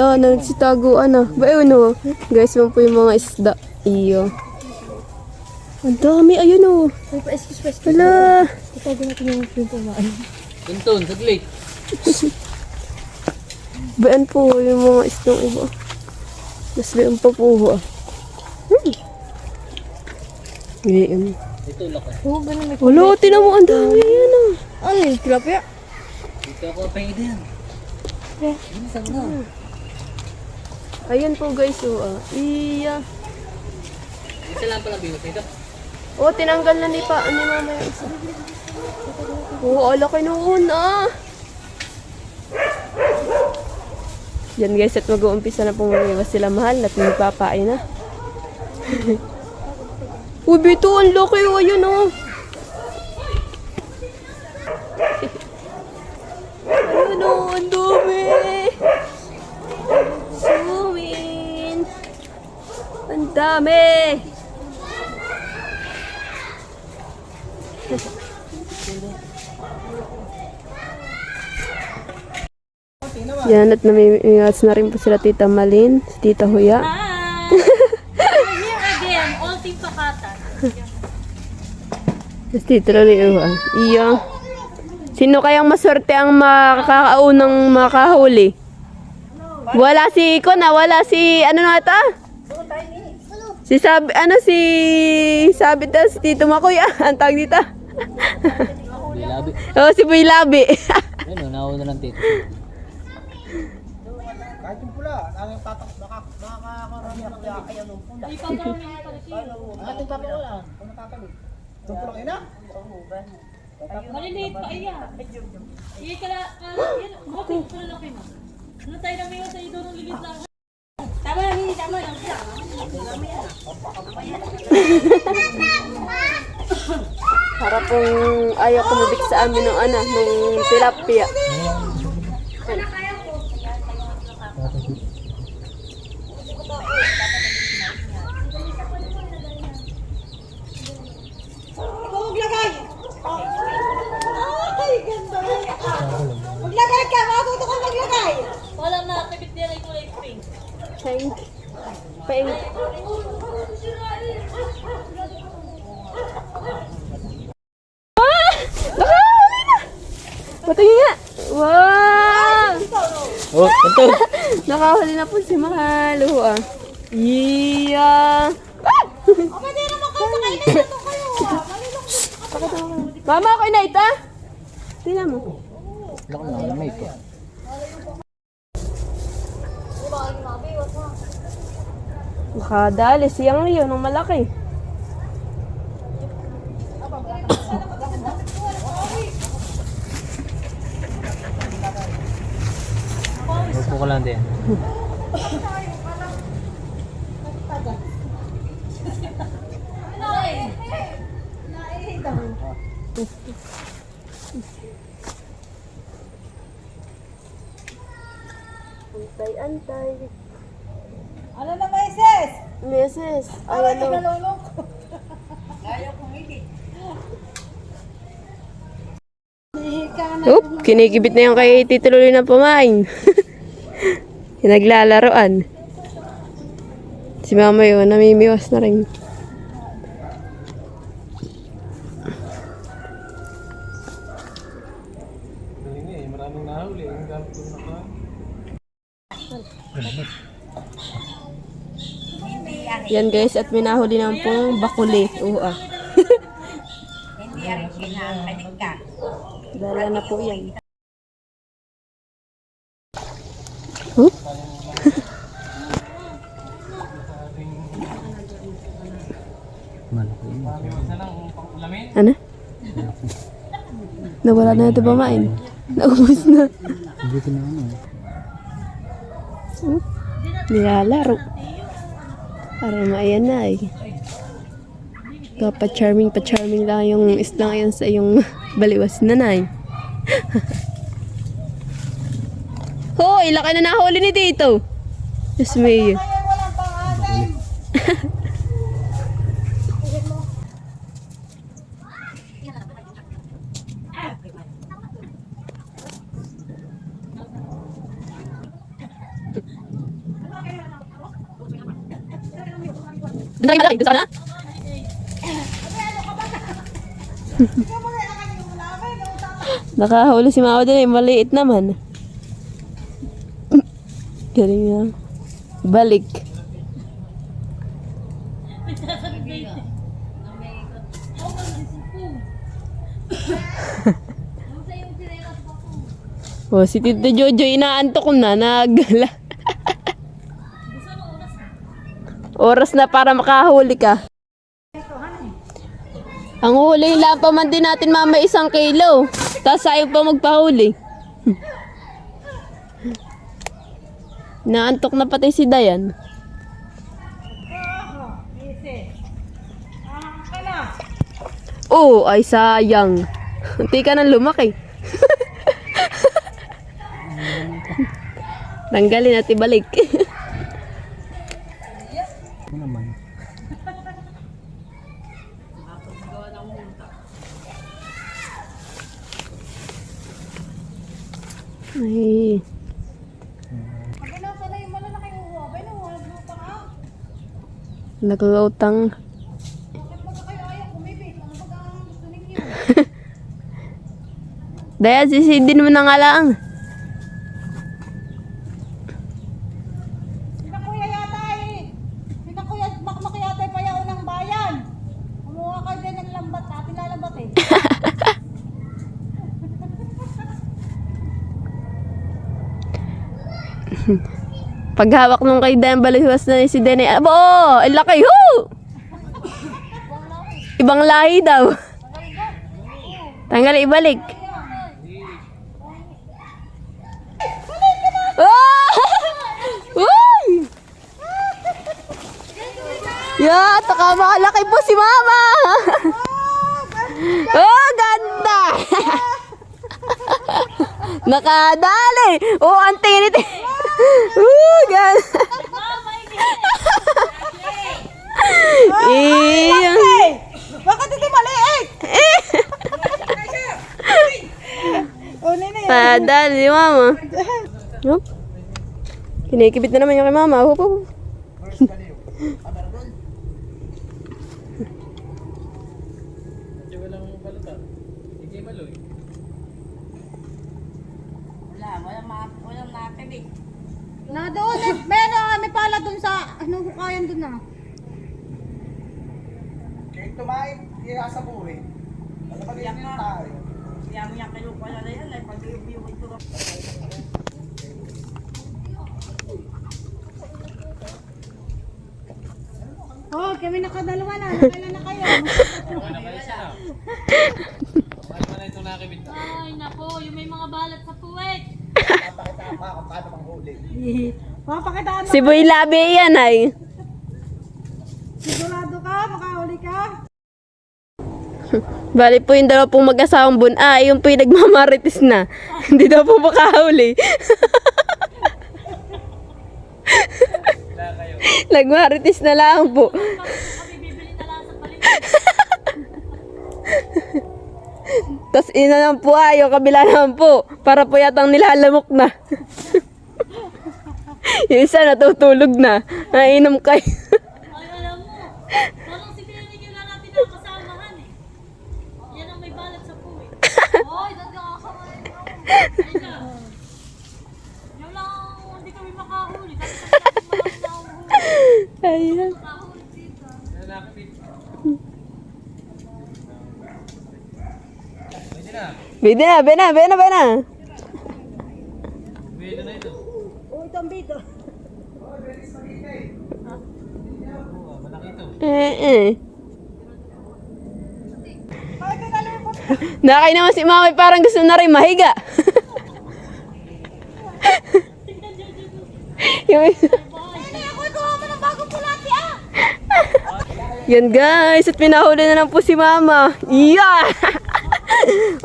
Wala, nagsitaguan na. Ba, ano? Guys, mo po yung mga isda. Iyo. Ang dami, ayun o. Pa, excuse, pa, excuse. Wala. Itago natin yung yung pumaan. Tuntun, saglit. Baan po yung mga isdang iba. Mas liang pa po ah. Hmm. Ganyan. Ito lako. Oo, ganun may Wala, tinan mo, ang dami yan ah. Ano yung tilapia? Dito ako pwede yan. Yeah. Bilisan na. Ayan po guys, oh. Ah. Iya. Isa lang pala biwas ito. Oh, tinanggal na ni pa ni mama yung isa. Oo, oh, laki noon ah. Yan guys, at mag-uumpisa na pong umiwas sila mahal at magpapain na. Uy, Bito, ang laki oh, ayun oh. Ayun oh, ang dumi. Dami. Yan at namimiwas na rin po sila Tita Malin, Tita Huya. Here again, all team Pakatan. Tapos Tita Loliwa. Iyo. Sino kayang maswerte ang makakaunang makahuli? Wala si Iko na, wala si ano na ito? Si sabi, ano si sabi daw si Tito Makoy ah, ang tawag dito. Oh, si Boy Labi. Ayun, oh, nauna ng tito. Maliliit pa iya. Iya kala, kala, yan, buti ko na laki mo. Ano tayo na may sa ido ng lilit lang. Tama na, hindi tama lang. Para pong ayaw kumubik sa amin ng ano, nung tilapia. Maglagay ka, matuto ka maglagay. Wala na, kapit nila yung kulay pink. Pink. Pink. Ah! Nakahuli na! Patingin nga! Wow! Oh, tuntun! Nakahuli na po si Mahal. Oo ah. Yeah! Ah! Pwede naman kayo sa kainin dito kayo. ah. Mama, ako na ita? Tingnan mo. Lako na, lamay ko. Makadali siyang Leo ng malaki. Lang din. Antay-antay. Ano na sis? Meses. Ay, ano. Nalulok. Ayaw hindi. Oop, kinikibit na yung kay Tito Luloy na pamain. yung naglalaroan. Si mama yun, namimiwas na rin. Yan guys, at minahuli naman pong bakuli. Oo ah. Dala na po yan. Malaki yun. Ano? Nawala na ito pamain. Naubos na. Hindi ko na ano. Oop. Nilalaro. Para maayan na eh. Pa-charming, pa-charming lang yung islang ayan sa yung baliwas na nay. Hoy, laki na nahuli ni dito. Yes, may. Dali, dali, dito na. Nakahuli si Mama din, eh. maliit naman. Galing na. Balik. Oh, si Tito Jojo inaantok na, nagala. Oras na para makahuli ka. Ang huli lang pa man din natin mama isang kilo. Tapos ayaw pa magpahuli. Naantok na pati si Dayan. Oh, ay sayang. Hindi ka nang lumaki. Tanggalin at ibalik. Ano naman? Ay. Maganda pa na yung malalaking uwa. Bay na wala mo pa ka. Naglautang. Bakit baga kayo ayaw kumibig? Ano baga ang gusto ninyo? Daya, sisidin mo na nga lang. Sina kuya yata eh. Sina kuya, makmak yata eh payaw ng bayan. Kumuha kayo din ng lambat. Ating lalambat eh. Paghawak nung kay Dan, balihwas na ni si Dene. Abo, ang laki, ho! Ibang lahi daw. Tanggal, ibalik. Ah! Uy! Ya, taka malaki po si Mama. Oh, ganda. Nakadali. Oh, ang tinit. Oh, ganda. Iya. Bakit ito maliit? O, nene. Padali, Mama. Kinikibit na naman yung kay Mama. Hup, hup. Na doon eh. May ano, may pala doon sa, ano, hukayan doon na. Kahit tumain, kaya sa buhay. Ano pa din yung tayo? Oh, kami nakadalawa na. Nakailan na kayo? Ay, nako, yung may mga balat sa puwet. Pa kung paano manghuli. Papakitaan mo. Si Boy Labi yan ay. Sigurado ka, makahuli ka. Bali po yung dalawa pong mag-asawang bun. Ah, yung po yung nagmamarites na. Hindi daw po makahuli. Nagmarites na lang po. Kami bibili na lang sa paligid. Tapos ina naman po ay, yung kabila naman po. Para po yatang nilalamok na. yung isa natutulog na. Nainom kayo. Ay, alam mo. Parang si natin nakasamahan eh. Yan ang may balat sa puwet. Hoy, rin ako. Ay. Yung lang, hindi kami makahuli. Kasi kami natin marami na huli. Ayan. Makahuli dito. Bida na, bida na, bida na, bida na. Oh, ito ang bito. Eh, eh. Mo? Nakay naman si Mami parang gusto na rin mahiga. yung. Yan guys, at pinahuli na lang po si Mama. Iya!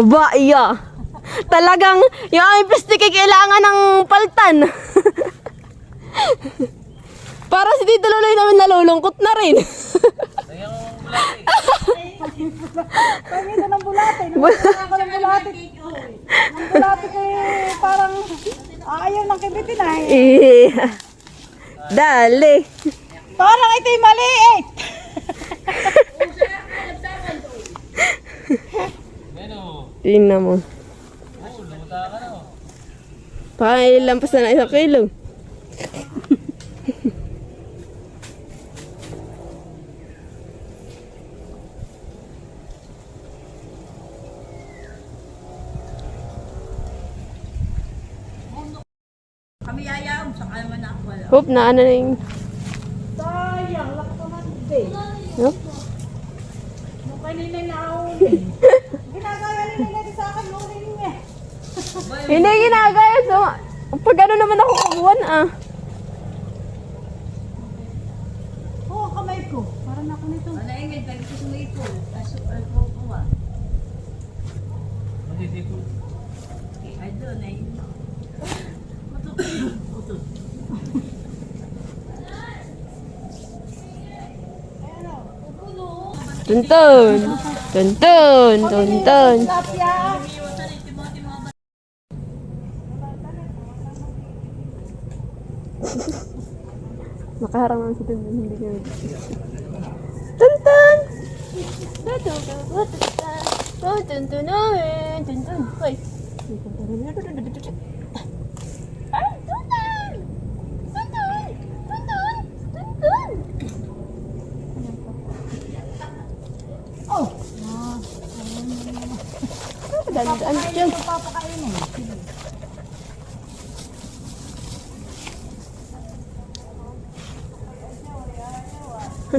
Aba, iya. Talagang yung aming ay kailangan ng paltan. Para si Tito Loloy namin nalulungkot na rin. Pangito ng bulate. Nangyayon ako ng bulate. Ang bulate kay parang ayaw ng kibitin ah. eh, dali. Parang ito'y maliit. Tingnan mo. Baka ilampas na ng isang kilo. Kami yayaw, saka naman ako wala. Hope na ano na yung... Sayang, lakas naman din. Yup. Nung kanina na ako. Ginagaya ni nila sa akin, nung niya. Hindi ginagaya. So, pag ano naman ako kabuan ah. Oo, kamay ko. Para na ako nito. Ano yung dahil ko sumipo. Kaso, ay ko ko ah. Ay, doon ay. Tuntun. Tuntun. Tuntun. Tapya. Nakaharang lang si Tuntun. Hindi ka Tuntun. Tuntun. Tuntun. Tuntun. Tuntun. Hoy. Ay, Tuntun. Tuntun. Tuntun. Tuntun. Oh, Dandaan dyan. papakainin. Iya,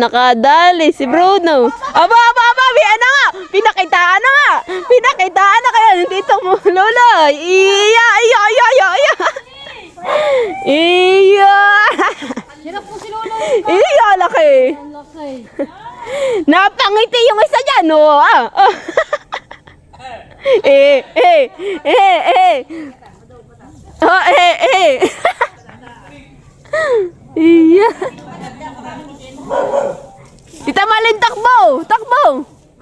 nakadali si Bruno. Aba, aba, aba, biya na nga. Pinakitaan na nga. Pinakitaan na kaya ng tito mo, Lola. Iya, iya, iya, iya, iya. Iya. Yan po si. Iya, laki. Napangiti yung isa dyan, oh. Ah. ah. eh, eh, eh, eh. Oh, eh, eh. iya. Tita Malin, takbo! Takbo!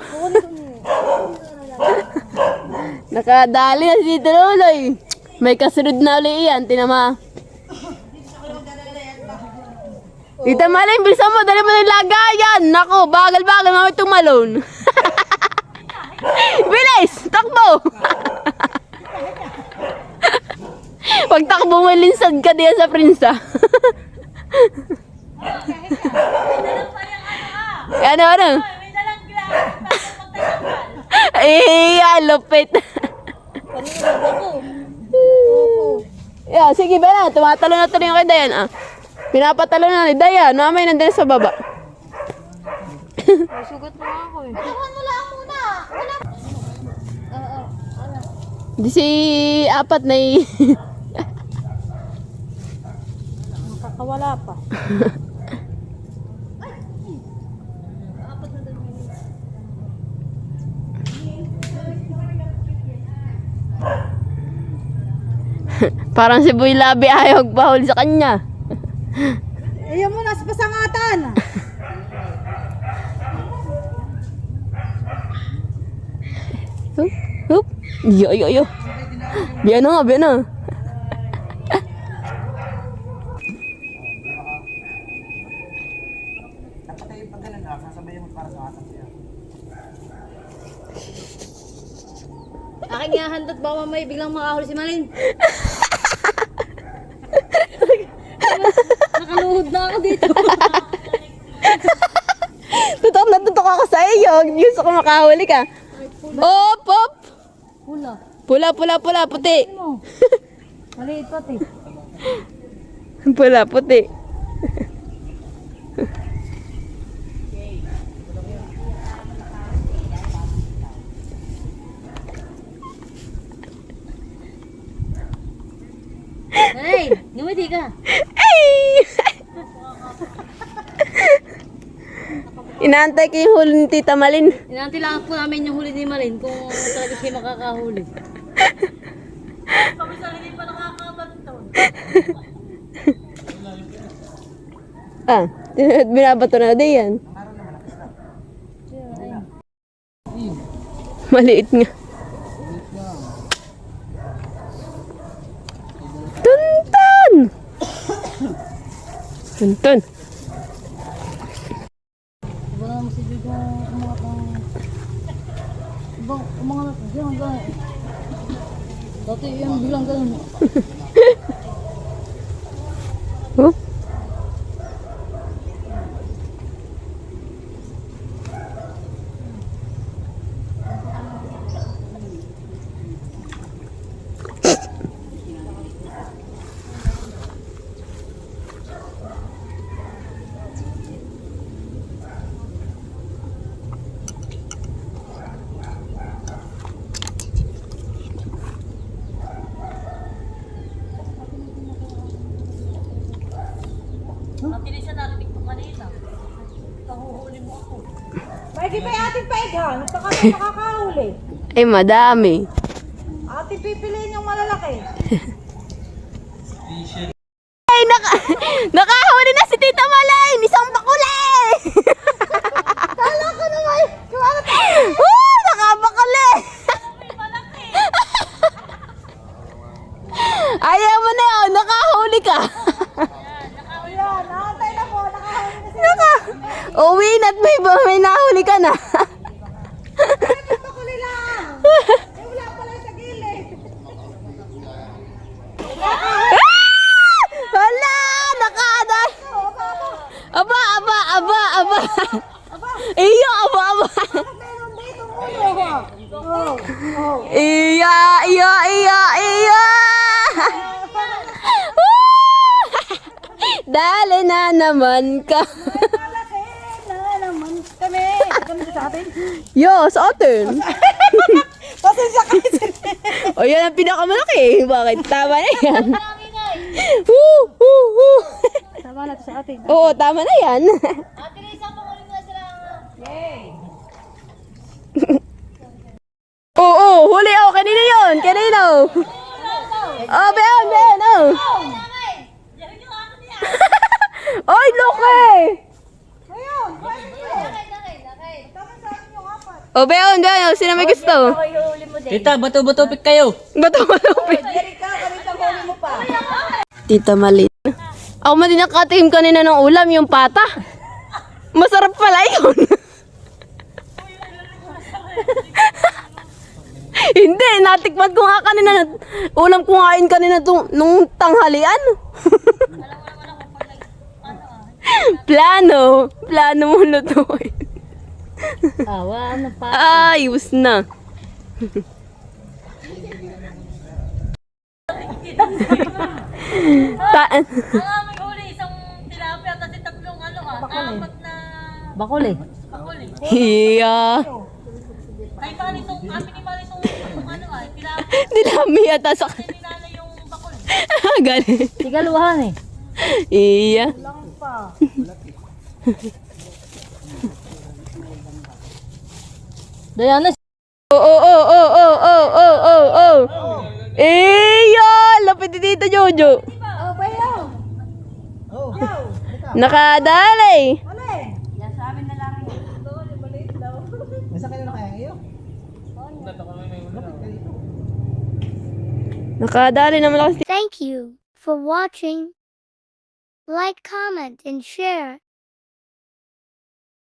Nakadali na si Tita. May kasunod na uli yan, tinama. Tita Malin, bilisan mo, dali mo na lagayan. Nako, bagal-bagal, mamay tumalon. Bilis! Takbo! Pag takbo mo, linsad ka diyan sa prinsa. ano, ano? Eh, lupit. yeah, sige ba na, tumatalo na tuloy yung kay Dayan, ah. Pinapatalo na ni Dayan, mamay nandun sa baba. Sugat mo ako eh. Tuhan mo lang muna. Wala. Oo. Di si apat na i... Makakawala pa. Parang si Boy Labi ayaw bahol sa kanya. Ayaw mo, nasa pasangatan. Hup, hup. Yo, yo, yo. Biyan na nga, biyan na. Na, sa. Aking nga handot baka may biglang makahuli si Malin. Nakaluhod na ako dito. Tutok na tutok ako sa iyo. Gusto ko makahuli ka. Op, op. Hula. Pula, pula, pula, puti. Mo. Maliit pati. Pula, puti. Hey, ngumiti ka. Ay! Inaantay ko yung huli ni Tita Malin. Inanti lang po namin yung huli ni Malin kung talaga siya makakahuli. Kami sa hindi pa nakakabanton. Ah, binabato na din yan. Maliit nga. Tuntun! Tuntun. Iba na naman si Jojo umangat ng... Ibang umangat siya hanggang... Dati yung bilang ganun. At hindi siya narinig ko kanina. Mo ako. Pwede pa yung ating paighan. Ito kami makakahuli. Ay, madami. Ating pipiliin yung malalaki. Ay, naka, nakahuli na si Tita Malay! Isang bakuli! Kala ko naman. Kumara tayo. Oh, nakabakuli! Ayaw mo na yun, nakahuli ka. Ayan, nakantay na po. Nakahuli na sila. Naka, uwi na't may, nahuli ka na. Wala nakada. Aba, aba, aba, aba. Iyo, aba, aba. Oh, oh. Iya, iya, iya, iya. Dali na naman ka. Sa atin. Yo, sa atin. Pasensya ka O yan ang pinakamalaki. Bakit? Tama na yan. Woo, woo, woo. Tama na to sa atin. Oo, tama na yan. Ate Lisa, panguling mo sila. Oo, oh, huli ako. Kanino yun? Kanino? Oh, beon, beon, oh. Oy, loke! Ayun, Oh, beon, beon. oh. Sino may gusto? Tita, bato-bato pick kayo. Bato malupit. Jerry ka, kalit ang huli mo pa. Tita Malin. Ako man din nakatim kanina ng ulam, yung pata. Masarap pala yun. Hindi, natikman ko nga kanina. Ulam ko nga yun kanina tung, nung tanghalian. Plano. Plano mo lutuin. Awa, ano pa? Ayos na. Ta Ang aming huli, isang tilapia at tatlong ano ah. Apat na Bakol eh. pakuli. Hiya. Ay, paano itong, amin ni Mali itong itong ano ah. Tilapia, Nilami yata sa ninala yung bakul. Galing. Tigaluhan eh. Iya. Diana, Oo, oo, oo, oo, oo, oo, oo, oo. Iya, lapit Tita Jojo. Oh, bayo. Oh. Nakadali. Uli. Nasa kayo na kaya ngayon? Nakadali naman ako. Thank you for watching. Like, comment, and share.